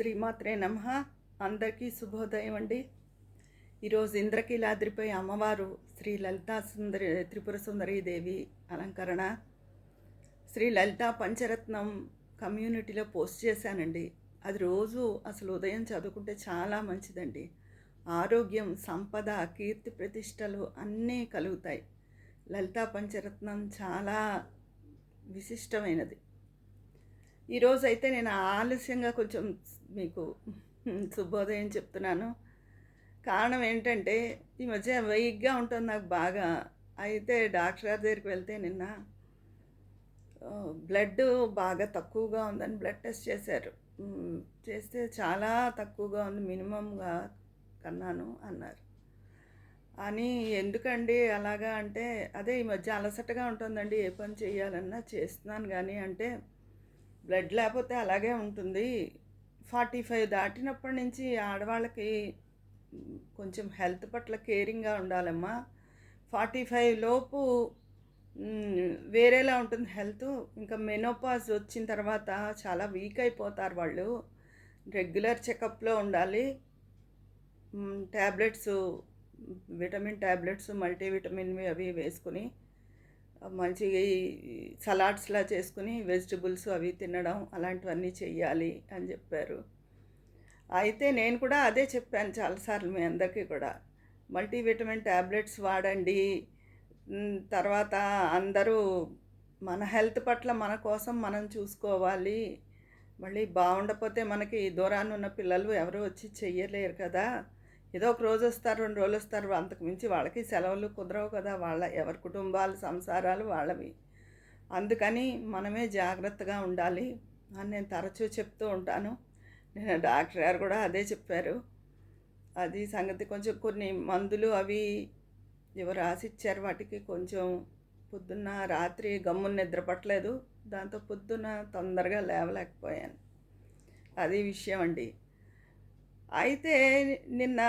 శ్రీమాత్రే నమ. అందరికీ శుభోదయం అండి. ఈరోజు ఇంద్రకీలాద్రిపై అమ్మవారు శ్రీ లలితా సుందరి త్రిపుర సుందరీ దేవి అలంకరణ. శ్రీ లలితా పంచరత్నం కమ్యూనిటీలో పోస్ట్ చేశానండి. అది రోజు అసలు ఉదయం చదువుకుంటే చాలా మంచిదండి. ఆరోగ్యం సంపద కీర్తి ప్రతిష్టలు అన్నీ కలుగుతాయి. లలితా పంచరత్నం చాలా విశిష్టమైనది. ఈరోజు అయితే నేను ఆలస్యంగా కొంచెం మీకు శుభోదయం చెప్తున్నాను. కారణం ఏంటంటే ఈ మధ్య వెయిగ్గా ఉంటుంది నాకు బాగా. అయితే డాక్టర్ గారి దగ్గరికి వెళ్తే నిన్న బ్లడ్ బాగా తక్కువగా ఉందని బ్లడ్ టెస్ట్ చేశారు. చేస్తే చాలా తక్కువగా ఉంది మినిమంగా కన్నాను అన్నారు. అని ఎందుకండి అలాగా అంటే అదే ఈ మధ్య అలసటగా ఉంటుందండి ఏ పని చేయాలన్నా చేస్తున్నాను కానీ అంటే బ్లడ్ లేకపోతే అలాగే ఉంటుంది. ఫార్టీ ఫైవ్ దాటినప్పటి నుంచి ఆడవాళ్ళకి కొంచెం హెల్త్ పట్ల కేరింగ్గా ఉండాలమ్మా. ఫార్టీ ఫైవ్ లోపు వేరేలా ఉంటుంది హెల్త్. ఇంకా మెనోపాజ్ వచ్చిన తర్వాత చాలా వీక్ అయిపోతారు వాళ్ళు. రెగ్యులర్ చెకప్లో ఉండాలి. ట్యాబ్లెట్స్ విటమిన్ ట్యాబ్లెట్స్ మల్టీవిటమిన్వి అవి వేసుకుని మంచి సలాడ్స్లా చేసుకుని వెజిటబుల్స్ అవి తినడం అలాంటివన్నీ చెయ్యాలి అని చెప్పారు. అయితే నేను కూడా అదే చెప్పాను చాలాసార్లు మీ అందరికీ కూడా. మల్టీవిటమిన్ ట్యాబ్లెట్స్ వాడండి. తర్వాత అందరూ మన హెల్త్ పట్ల మన కోసం మనం చూసుకోవాలి. మళ్ళీ బాగుండకపోతే మనకి దూరాన్ని ఉన్న పిల్లలు ఎవరు వచ్చి చెయ్యలేరు కదా. ఏదో ఒక రోజు వస్తారు రెండు రోజులు వస్తారు అంతకు మించి వాళ్ళకి సెలవులు కుదరవు కదా. వాళ్ళ ఎవరి కుటుంబాలు సంసారాలు వాళ్ళవి. అందుకని మనమే జాగ్రత్తగా ఉండాలి. అని నేను తరచూ చెప్తూ ఉంటాను. నేను డాక్టర్ గారు కూడా అదే చెప్పారు. అది సంగతి కొంచెం కొన్ని మందులు అవి ఎవరు రాసిచ్చారు వాటికి కొంచెం పొద్దున్న రాత్రి గమ్మున నిద్రపట్టలేదు దాంతో పొద్దున్న తొందరగా లేవలేకపోయాను. అది విషయం అండి. అయితే నిన్న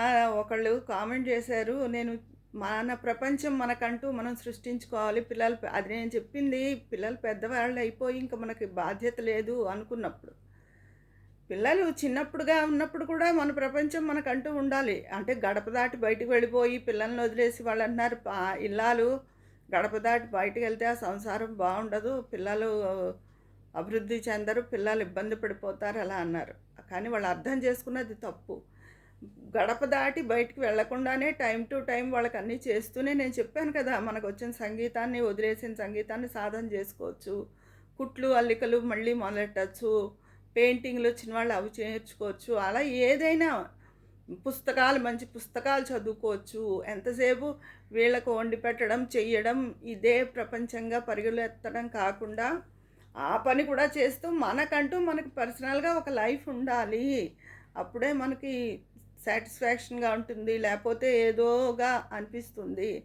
ఒకళ్ళు కామెంట్ చేశారు నేను మన ప్రపంచం మనకంటూ మనం సృష్టించుకోవాలి పిల్లలు అది నేను చెప్పింది పిల్లలు పెద్దవాళ్ళు అయిపోయి ఇంకా మనకి బాధ్యత లేదు అనుకున్నప్పుడు. పిల్లలు చిన్నప్పుడుగా ఉన్నప్పుడు కూడా మన ప్రపంచం మనకంటూ ఉండాలి. అంటే గడప దాటి బయటికి వెళ్ళిపోయి పిల్లల్ని వదిలేసి వాళ్ళు అంటున్నారు ఇల్లాలు గడప దాటి బయటకు వెళ్తే ఆ సంసారం బాగుండదు పిల్లలు అభివృద్ధి చెందరు పిల్లలు ఇబ్బంది పడిపోతారు అలా అన్నారు. కానీ వాళ్ళు అర్థం చేసుకున్నది తప్పు. గడప దాటి బయటికి వెళ్ళకుండానే టైం టు టైం వాళ్ళకి అన్నీ చేస్తూనే నేను చెప్పాను కదా మనకు వచ్చిన సంగీతాన్ని వదిలేసిన సంగీతాన్ని సాధన చేసుకోవచ్చు. కుట్లు అల్లికలు మళ్ళీ మొదలెట్టచ్చు. పెయింటింగ్లు వచ్చిన వాళ్ళు అవి చేర్చుకోవచ్చు. అలా ఏదైనా పుస్తకాలు మంచి పుస్తకాలు చదువుకోవచ్చు. ఎంతసేపు వీళ్ళకు వండి పెట్టడం చెయ్యడం ఇదే ప్రపంచంగా పరుగులెత్తడం కాకుండా ఆ పని కూడా చేస్తూ మనకంటూ మనకు పర్సనల్గా ఒక లైఫ్ ఉండాలి. అప్పుడే మనకి సాటిస్ఫాక్షన్గా ఉంటుంది లేకపోతే ఏదోగా అనిపిస్తుంది.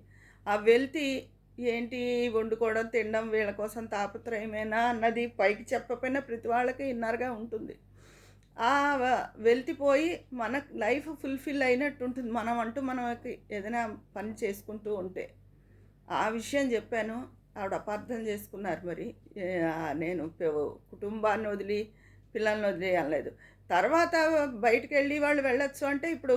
ఆ వెల్తి ఏంటి? వండుకోవడం తినడం వీళ్ళ కోసం తాపత్రయమేనా? అన్నది పైకి చెప్పకపోయినా ప్రతి వాళ్ళకి ఇన్నర్గా ఉంటుంది. ఆ వెళ్తిపోయి మన లైఫ్ ఫుల్ఫిల్ అయినట్టు ఉంటుంది మనం అంటూ మనకి ఏదైనా పని చేసుకుంటూ ఉంటే. ఆ విషయం చెప్పాను. ఆవిడ అపార్థం చేసుకున్నారు మరి. నేను కుటుంబాన్ని వదిలి పిల్లల్ని వదిలి అనలేదు తర్వాత బయటికి వెళ్ళి వాళ్ళు వెళ్ళొచ్చు అంటే ఇప్పుడు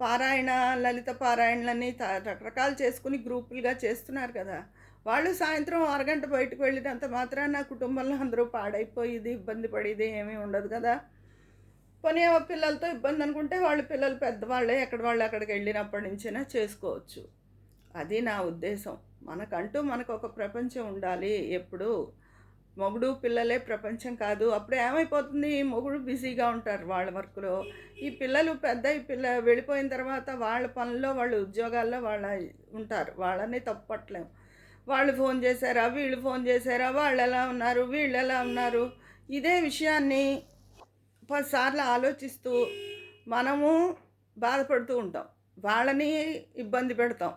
పారాయణ లలిత పారాయణలన్నీ త- రకరకాలు చేసుకుని గ్రూపులుగా చేస్తున్నారు కదా. వాళ్ళు సాయంత్రం అరగంట బయటకు వెళ్ళినంత మాత్రాన కుటుంబంలో అందరూ పాడైపోయేది ఇబ్బంది పడేది ఏమీ ఉండదు కదా. పోనీ పిల్లలతో ఇబ్బంది అనుకుంటే వాళ్ళ పిల్లలు పెద్దవాళ్ళే ఎక్కడ వాళ్ళు అక్కడికి వెళ్ళినప్పటి నుంచైనా చేసుకోవచ్చు. అది నా ఉద్దేశం. మనకంటూ మనకు ఒక ప్రపంచం ఉండాలి ఎప్పుడు. మొగుడు పిల్లలే ప్రపంచం కాదు. అప్పుడు ఏమైపోతుంది? మొగుడు బిజీగా ఉంటారు వాళ్ళ వర్క్లో. ఈ పిల్లలు పెద్ద ఈ పిల్ల వెళ్ళిపోయిన తర్వాత వాళ్ళ పనుల్లో వాళ్ళ ఉద్యోగాల్లో వాళ్ళ ఉంటారు. వాళ్ళని తప్పట్లేం. వాళ్ళు ఫోన్ చేశారా? వీళ్ళు ఫోన్ చేశారా? వాళ్ళు ఎలా ఉన్నారు? వీళ్ళు ఎలా ఉన్నారు? ఇదే విషయాన్ని పదిసార్లు ఆలోచిస్తూ మనము బాధపడుతూ ఉంటాం. వాళ్ళని ఇబ్బంది పెడతాం.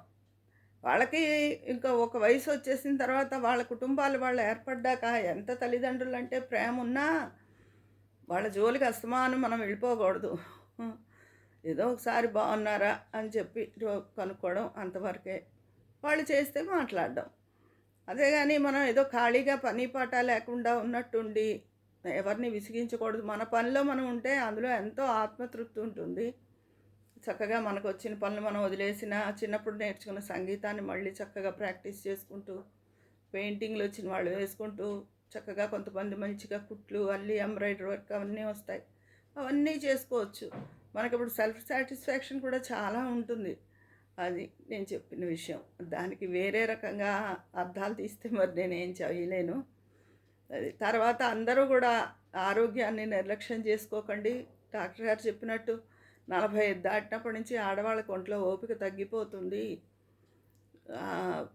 వాళ్ళకి ఇంకా ఒక వయసు వచ్చేసిన తర్వాత వాళ్ళ కుటుంబాలు వాళ్ళు ఏర్పడ్డాక ఎంత తల్లిదండ్రులు అంటే ప్రేమ ఉన్నా వాళ్ళ జోలికి అస్తమానం మనం వెళ్ళిపోకూడదు. ఏదో ఒకసారి బాగున్నారా అని చెప్పి కనుక్కోవడం అంతవరకే. వాళ్ళు చేస్తే మాట్లాడడం. అదే కానీ మనం ఏదో ఖాళీగా పని పాట లేకుండా ఉన్నట్టుండి ఎవరిని విసిగించకూడదు. మన పనిలో మనం ఉంటే అందులో ఎంతో ఆత్మతృప్తి ఉంటుంది. చక్కగా మనకు వచ్చిన పనులు మనం వదిలేసిన చిన్నప్పుడు నేర్చుకున్న సంగీతాన్ని మళ్ళీ చక్కగా ప్రాక్టీస్ చేసుకుంటూ పెయింటింగ్లు వచ్చిన వాళ్ళు వేసుకుంటూ చక్కగా కొంతమంది మంచిగా కుట్లు అల్లి ఎంబ్రాయిడరీ వర్క్ అవన్నీ వస్తాయి. అవన్నీ చేసుకోవచ్చు. మనకి ఇప్పుడు సెల్ఫ్ సాటిస్ఫాక్షన్ కూడా చాలా ఉంటుంది. అది నేను చెప్పిన విషయం. దానికి వేరే రకంగా అర్థాలు తీస్తే మరి నేను ఏం చేయలేను. అది తర్వాత అందరూ కూడా ఆరోగ్యాన్ని నిర్లక్ష్యం చేసుకోకండి. డాక్టర్ గారు చెప్పినట్టు నలభై ఐదు దాటినప్పటి నుంచి ఆడవాళ్ళకి ఒంట్లో ఓపిక తగ్గిపోతుంది.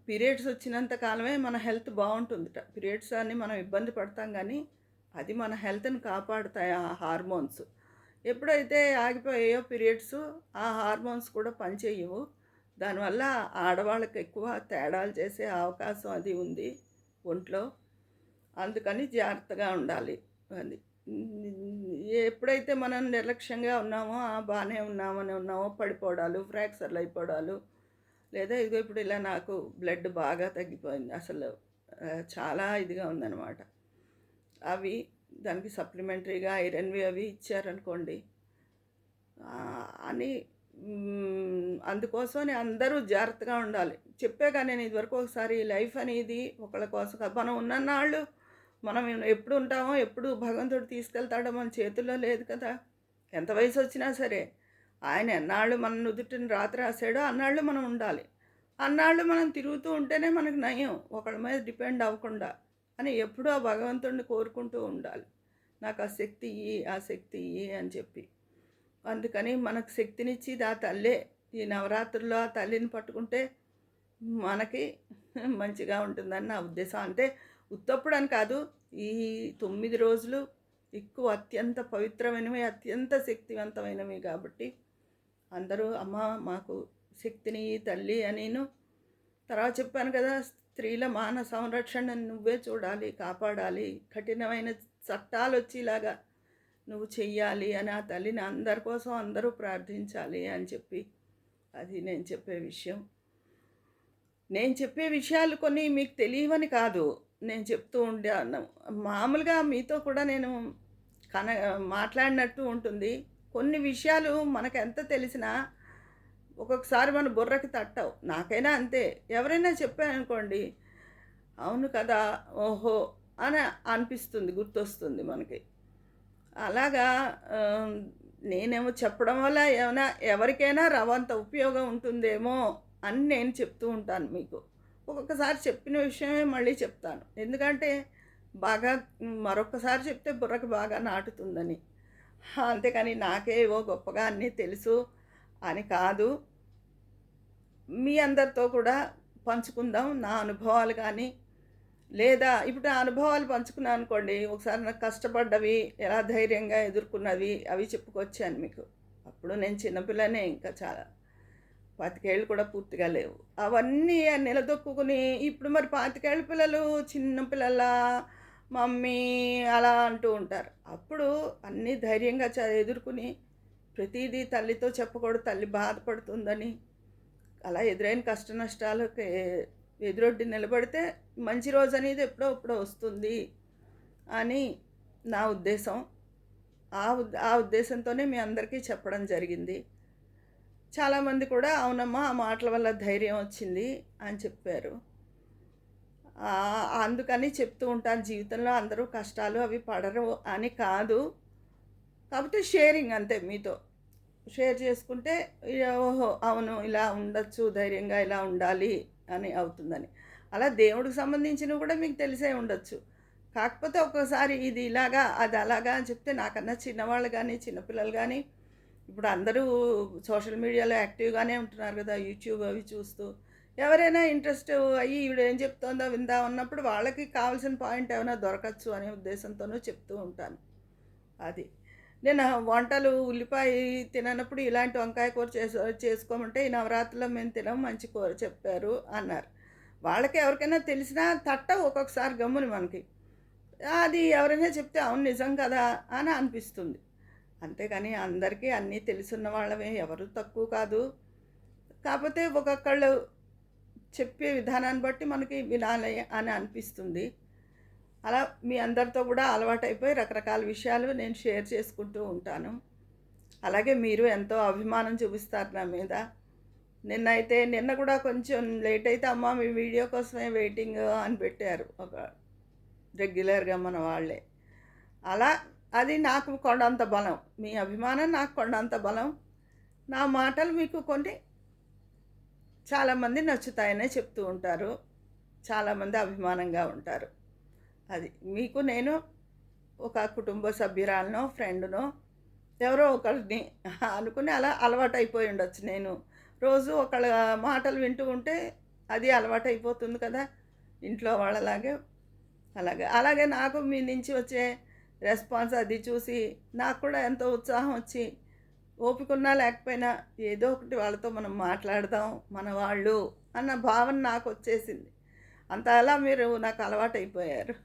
పీరియడ్స్ వచ్చినంత కాలమే మన హెల్త్ బాగుంటుందిట. పీరియడ్స్ అని మనం ఇబ్బంది పడతాం కానీ అది మన హెల్త్ని కాపాడుతాయి ఆ హార్మోన్స్. ఎప్పుడైతే ఆగిపోయాయో పీరియడ్స్ ఆ హార్మోన్స్ కూడా పనిచేయవు. దానివల్ల ఆడవాళ్ళకి ఎక్కువ తేడాలు చేసే అవకాశం అది ఉంది ఒంట్లో. అందుకని జాగ్రత్తగా ఉండాలి. అది. ఎప్పుడైతే మనం నిర్లక్ష్యంగా ఉన్నామో బాగానే ఉన్నామని ఉన్నామో పడిపోవడాలు ఫ్రాక్చర్లు అయిపోవడాలు లేదా ఇదిగో ఇప్పుడు ఇలా నాకు బ్లడ్ బాగా తగ్గిపోయింది అసలు చాలా ఇదిగా ఉందన్నమాట. అవి దానికి సప్లిమెంటరీగా ఐరన్వి అవి ఇచ్చారనుకోండి అని అందుకోసం అందుకోసమని అందరూ జాగ్రత్తగా ఉండాలి. చెప్పాగా నేను ఇదివరకు ఒకసారి లైఫ్ అనేది ఒకళ్ళ కోసం మనం ఉన్నన్నాళ్ళు మనం ఎప్పుడు ఉంటామో ఎప్పుడు భగవంతుడు తీసుకెళ్తాడో మన చేతుల్లో లేదు కదా. ఎంత వయసు వచ్చినా సరే ఆయన ఎన్నాళ్ళు మన నుదుటిని రాత్రి రాసాడో అన్నాళ్ళు మనం ఉండాలి. అన్నాళ్ళు మనం తిరుగుతూ ఉంటేనే మనకు నయం. ఒకళ్ళ మీద డిపెండ్ అవ్వకుండా అని ఎప్పుడూ ఆ భగవంతుడిని కోరుకుంటూ ఉండాలి. నాకు ఆ శక్తి ఇయ్యి ఆ శక్తి ఇయ్యి అని చెప్పి. అందుకని మనకు శక్తినిచ్చి ఆ తల్లే. ఈ నవరాత్రుల్లో ఆ తల్లిని పట్టుకుంటే మనకి మంచిగా ఉంటుందని నా ఉద్దేశం. అంటే ఉత్తప్పుడు అని కాదు ఈ తొమ్మిది రోజులు ఎక్కువ అత్యంత పవిత్రమైనవి అత్యంత శక్తివంతమైనవి కాబట్టి అందరూ అమ్మ మాకు శక్తిని తల్లి అనిను తర్వాత చెప్పాను కదా స్త్రీల మాన సంరక్షణ నువ్వే చూడాలి కాపాడాలి కఠినమైన చట్టాలు వచ్చేలాగా నువ్వు చెయ్యాలి అని ఆ తల్లిని అందరి కోసం అందరూ ప్రార్థించాలి అని చెప్పి అది నేను చెప్పే విషయం. నేను చెప్పే విషయాలు కొన్ని మీకు తెలియవని కాదు. నేను చెప్తూ ఉండే మామూలుగా మీతో కూడా నేను కన మాట్లాడినట్టు ఉంటుంది. కొన్ని విషయాలు మనకు ఎంత తెలిసినా ఒక్కొక్కసారి మన బుర్రకి తట్టవు. నాకైనా అంతే. ఎవరైనా చెప్పారనుకోండి అవును కదా ఓహో అని అనిపిస్తుంది గుర్తొస్తుంది మనకి. అలాగా నేనేమో చెప్పడం వల్ల ఏమైనా ఎవరికైనా రవంత ఉపయోగం ఉంటుందేమో అని నేను చెప్తూ ఉంటాను మీకు. ఒక్కొక్కసారి చెప్పిన విషయమే మళ్ళీ చెప్తాను. ఎందుకంటే బాగా మరొకసారి చెప్తే బుర్రకు బాగా నాటుతుందని. అంతేకాని నాకేవో గొప్పగా అన్నీ తెలుసు అని కాదు. మీ అందరితో కూడా పంచుకుందాం నా అనుభవాలు కానీ లేదా ఇప్పుడు ఆ అనుభవాలు పంచుకున్నాను అనుకోండి ఒకసారి నాకు కష్టపడ్డవి ఎలా ధైర్యంగా ఎదుర్కొన్నవి అవి చెప్పుకొచ్చాను మీకు. అప్పుడు నేను చిన్నపిల్లనే ఇంకా చాలా. పాతికేళ్ళు కూడా పూర్తిగా లేవు. అవన్నీ నిలదొక్కుని ఇప్పుడు మరి పాతికేళ్ళ పిల్లలు చిన్న పిల్లల మమ్మీ అలా అంటూ ఉంటారు. అప్పుడు అన్నీ ధైర్యంగా చ ఎదుర్కొని ప్రతిదీ తల్లితో చెప్పకూడదు తల్లి బాధపడుతుందని అలా ఎదురైన కష్ట నష్టాలకు ఎదురొడ్డి నిలబడితే మంచి రోజు అనేది ఎప్పుడో ఎప్పుడో వస్తుంది అని నా ఉద్దేశం. ఆ ఉద్ ఆ ఉద్దేశంతోనే మీ అందరికీ చెప్పడం జరిగింది. చాలామంది కూడా అవునమ్మా ఆ మాటల వల్ల ధైర్యం వచ్చింది అని చెప్పారు. అందుకని చెప్తూ ఉంటాను జీవితంలో అందరూ కష్టాలు అవి పడరు అని కాదు. కాకపోతే షేరింగ్ అంతే మీతో. షేర్ చేసుకుంటే ఓహో అవును ఇలా ఉండొచ్చు ధైర్యంగా ఇలా ఉండాలి అని అవుతుందని. అలా దేవుడికి సంబంధించినవి కూడా మీకు తెలిసే ఉండొచ్చు. కాకపోతే ఒక్కోసారి ఇది ఇలాగా అది అలాగా అని చెప్తే నాకన్నా చిన్నవాళ్ళు కానీ చిన్నపిల్లలు కానీ ఇప్పుడు అందరూ సోషల్ మీడియాలో యాక్టివ్గానే ఉంటున్నారు కదా యూట్యూబ్ అవి చూస్తూ. ఎవరైనా ఇంట్రెస్ట్ అయ్యి ఈవిడ ఏం చెప్తోందో విందా ఉన్నప్పుడు వాళ్ళకి కావాల్సిన పాయింట్ ఏమైనా దొరకచ్చు అనే ఉద్దేశంతోనూ చెప్తూ ఉంటాను. అది. నేను వంటలు ఉల్లిపాయ తిననప్పుడు ఇలాంటి వంకాయ కూర చేసు చేసుకోమంటే ఈ నవరాత్రిలో మేము తినం మంచి కూర చెప్పారు అన్నారు. వాళ్ళకి ఎవరికైనా తెలిసినా తట్ట ఒక్కొక్కసారి గమ్ముని మనకి. అది ఎవరైనా చెప్తే అవును నిజం కదా అని అనిపిస్తుంది. అంతేకాని అందరికీ అన్నీ తెలుసున్న వాళ్ళమే ఎవరు తక్కువ కాదు. కాకపోతే ఒక్కొక్కళ్ళు చెప్పే విధానాన్ని బట్టి మనకి వినాలి అని అనిపిస్తుంది. అలా మీ అందరితో కూడా అలవాటైపోయి రకరకాల విషయాలు నేను షేర్ చేసుకుంటూ ఉంటాను. అలాగే మీరు ఎంతో అభిమానం చూపిస్తారు నా మీద. నిన్నైతే నిన్న కూడా కొంచెం లేట్ అయితే అమ్మ మీ వీడియో కోసమే వెయిటింగ్ అని పెట్టారు ఒక రెగ్యులర్గా మన వాళ్ళే. అలా అది నాకు కొండంత బలం. మీ అభిమానం నాకు కొండంత బలం. నా మాటలు మీకు కొన్ని చాలామంది నచ్చుతాయనే చెప్తూ ఉంటారు. చాలామంది అభిమానంగా ఉంటారు. అది మీకు నేను ఒక కుటుంబ సభ్యురాలనో ఫ్రెండ్నో ఎవరో ఒకరిని అనుకుని అలా అలవాటైపోయి ఉండొచ్చు నేను. రోజు ఒకళ్ళ మాటలు వింటూ ఉంటే అది అలవాటైపోతుంది కదా. ఇంట్లో వాళ్ళలాగే. అలాగే అలాగే నాకు మీ నుంచి వచ్చే రెస్పాన్స్ అది చూసి నాకు కూడా ఎంతో ఉత్సాహం వచ్చి ఓపికన్నా లేకపోయినా ఏదో ఒకటి వాళ్ళతో మనం మాట్లాడదాం మన వాళ్ళు అన్న భావన నాకు వచ్చేసింది. అంత అలా మీరు నాకు అలవాటైపోయారు.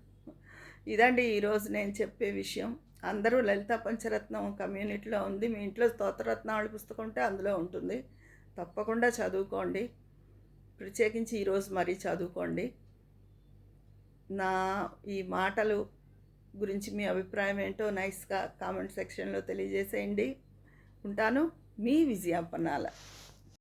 ఇదండి ఈరోజు నేను చెప్పే విషయం. అందరూ లలిత పంచరత్నం కమ్యూనిటీలో ఉంది. మీ ఇంట్లో స్తోత్రరత్నావళి పుస్తకం ఉంటే అందులో ఉంటుంది. తప్పకుండా చదువుకోండి. ప్రత్యేకించి ఈరోజు మరీ చదువుకోండి. నా ఈ మాటలు గురించి మీ అభిప్రాయం ఏంటో నైస్గా కామెంట్ సెక్షన్లో తెలియజేసేయండి. ఉంటాను మీ విజయాపన్నాల.